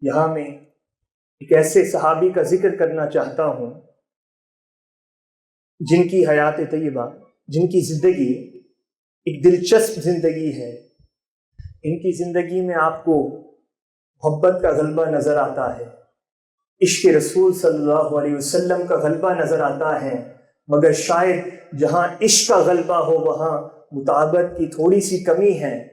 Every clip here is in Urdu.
یہاں میں ایک ایسے صحابی کا ذکر کرنا چاہتا ہوں، جن کی حیات طیبہ، جن کی زندگی ایک دلچسپ زندگی ہے۔ ان کی زندگی میں آپ کو محبت کا غلبہ نظر آتا ہے۔ عشق رسول صلی اللہ علیہ وسلم کا غلبہ نظر آتا ہے۔ مگر شاید جہاں عشق کا غلبہ ہو، وہاں مطابت کی تھوڑی سی کمی ہے۔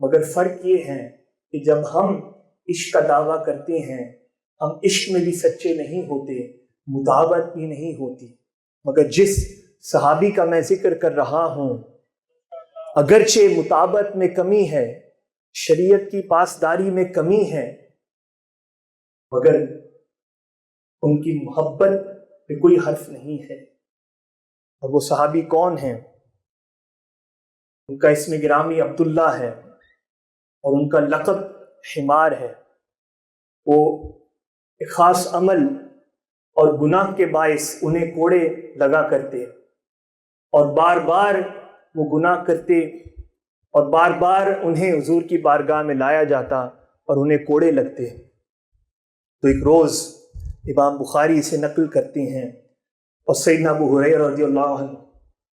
مگر فرق یہ ہے کہ جب ہم عشق کا دعویٰ کرتے ہیں، ہم عشق میں بھی سچے نہیں ہوتے مطابت بھی نہیں ہوتی۔ مگر جس صحابی کا میں ذکر کر رہا ہوں، اگرچہ مطابت میں کمی ہے، شریعت کی پاسداری میں کمی ہے، مگر ان کی محبت پہ کوئی حرف نہیں ہے۔ اور وہ صحابی کون ہیں؟ ان کا اسم گرامی عبداللہ ہے اور ان کا لقب حمار ہے۔ وہ ایک خاص عمل اور گناہ کے باعث انہیں کوڑے لگا کرتے اور بار بار وہ گناہ کرتے اور بار بار انہیں حضور کی بارگاہ میں لایا جاتا اور انہیں کوڑے لگتے تو ایک روز امام بخاری اسے نقل کرتے ہیں اور سیدنا ابو حریر رضی اللہ عنہ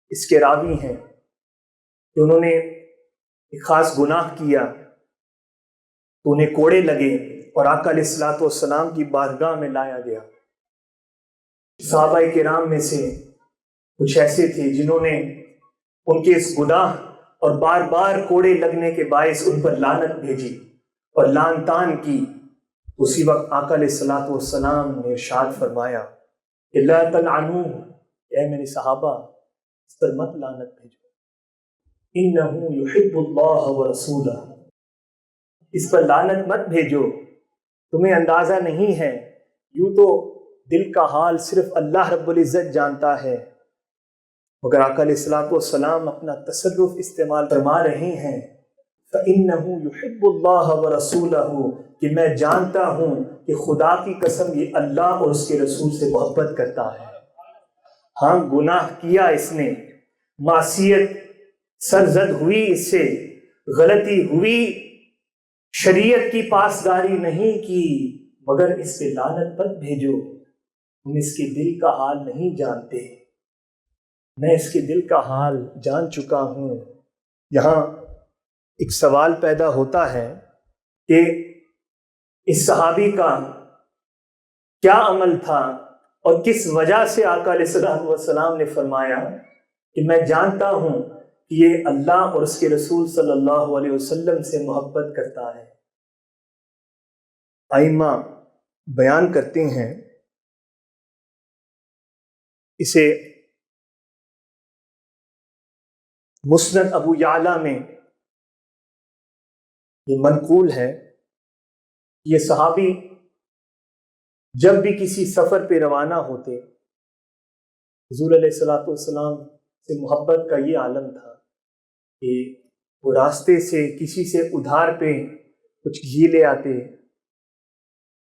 اس کے راوی ہیں کہ انہوں نے ایک خاص گناہ کیا تو انہیں کوڑے لگے اور آقا علیہ السلاۃ والسلام کی بارگاہ میں لایا گیا۔ صحابہ کرام میں سے کچھ ایسے تھے جنہوں نے ان کے اس گناہ اور بار بار کوڑے لگنے کے باعث ان پر لانت بھیجی اور لان تان کی۔ اسی وقت آقا علیہ السلاۃ والسلام نے ارشاد فرمایا کہ لا تلعنو، اے میرے صحابہ، اس پر مت لانت بھیجو۔ انہو یحب اللہ و رسولہ۔ اس پر لانت مت بھیجو۔ تمہیں اندازہ نہیں ہے۔ یوں تو دل کا حال صرف اللہ رب العزت جانتا ہے۔ مگر آقا علیہ السلاۃ والسلام اپنا تصرف استعمال فرما رہے ہیں۔ فَإِنَّهُ يُحِبُّ اللَّهَ وَرَسُولَهُ۔ کہ میں جانتا ہوں کہ خدا کی قسم یہ اللہ اور اس کے رسول سے محبت کرتا ہے۔ ہاں گناہ کیا اس نے۔ معصیت سرزد ہوئی اس سے، غلطی ہوئی شریعت کی پاسداری نہیں کی، مگر اس پہ لانت پر بھیجو۔ تم اس کے دل کا حال نہیں جانتے۔ میں اس کے دل کا حال جان چکا ہوں۔ یہاں ایک سوال پیدا ہوتا ہے کہ اس صحابی کا کیا عمل تھا اور کس وجہ سے آقا علیہ السلام والسلام نے فرمایا کہ میں جانتا ہوں یہ اللہ اور اس کے رسول صلی اللہ علیہ وسلم سے محبت کرتا ہے۔ آئمہ بیان کرتے ہیں۔ اسے مسند ابو یعلا میں یہ منقول ہے۔ یہ صحابی جب بھی کسی سفر پہ روانہ ہوتے، حضور علیہ السلاۃ والسلام سے محبت کا یہ عالم تھا کہ وہ راستے سے کسی سے ادھار پہ کچھ گھی لے آتے،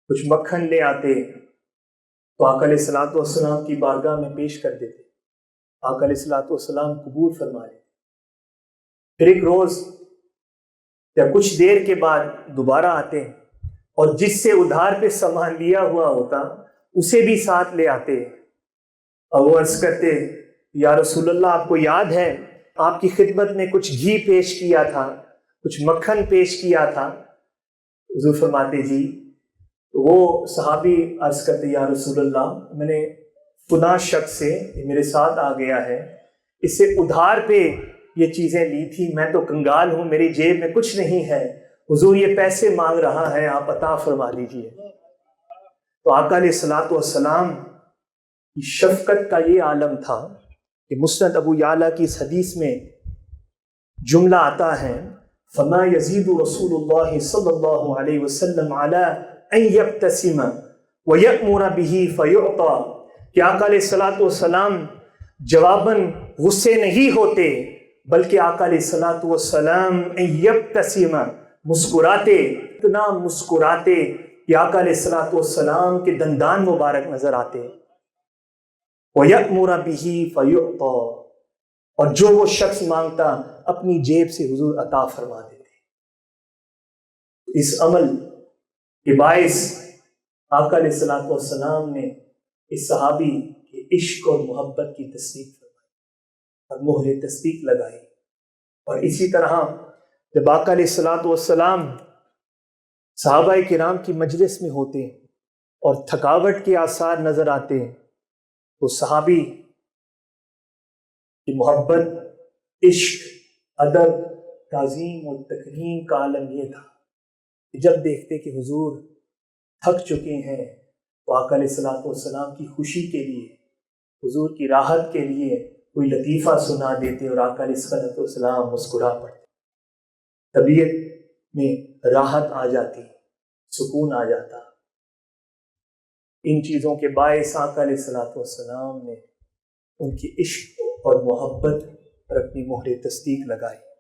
کچھ مکھن لے آتے، تو آقا علیہ والسلام کی بارگاہ میں پیش کر دیتے۔ آقا علیہ والسلام قبول فرما لیتے۔ پھر ایک روز یا کچھ دیر کے بعد دوبارہ آتے اور جس سے ادھار پہ سامان لیا ہوا ہوتا، اسے بھی ساتھ لے آتے۔ اور وہ عرض کرتے یا رسول اللہ، آپ کو یاد ہے، آپ کی خدمت میں کچھ گھی پیش کیا تھا، کچھ مکھن پیش کیا تھا؟ حضور فرماتے جی وہ صحابی عرض کرتے، یا رسول اللہ، میں نے پناہ شخص سے میرے ساتھ آ گیا ہے، اس سے ادھار پہ یہ چیزیں لی تھی، میں تو کنگال ہوں، میری جیب میں کچھ نہیں ہے۔ حضور، یہ پیسے مانگ رہا ہے، آپ عطا فرما لیجیے تو آقا علیہ السلاۃ والسلام، کی شفقت کا یہ عالم تھا کہ مسند ابو یعلا کی اس حدیث میں جملہ آتا ہے، فما یزید رسول اللہ صلی اللہ علیہ وسلم علی یکتسم و یکمور بھی فیعطا کہ آقا علیہ السلاۃ والسلام جواباً غصے نہیں ہوتے، بلکہ آقا علیہ السلاۃ والسلام یکتسم مسکراتے، اتنا مسکراتے کہ آقا علیہ السلاۃ والسلام کے دندان مبارک نظر آتے۔ وہ یکمور بھی فیعطا اور جو وہ شخص مانگتا اپنی جیب سے حضور عطا فرما دیتے۔ اس عمل کہ باعث آقا علیہ السلاۃ والسلام نے اس صحابی کے عشق اور محبت کی تصدیق فرمائی اور مہر تصدیق لگائی۔ اور اسی طرح جب آقا علیہ السلاۃ والسلام صحابہ کرام کی مجلس میں ہوتے ہیں اور تھکاوٹ کے آثار نظر آتے ہیں تو صحابی کی محبت، عشق، ادب، تعظیم اور تکریم کا عالم یہ تھا کہ جب دیکھتے کہ حضور تھک چکے ہیں تو آقا علیہ السلاۃ والسلام کی خوشی کے لیے، حضور کی راحت کے لیے کوئی لطیفہ سنا دیتے اور آقا علیہ صلاحت والسلام مسکرا پڑتے۔ طبیعت میں راحت آ جاتی، سکون آ جاتا۔ ان چیزوں کے باعث آقا علیہ السلاۃ والسلام نے ان کی عشق اور محبت پر اپنی مہر تصدیق لگائی۔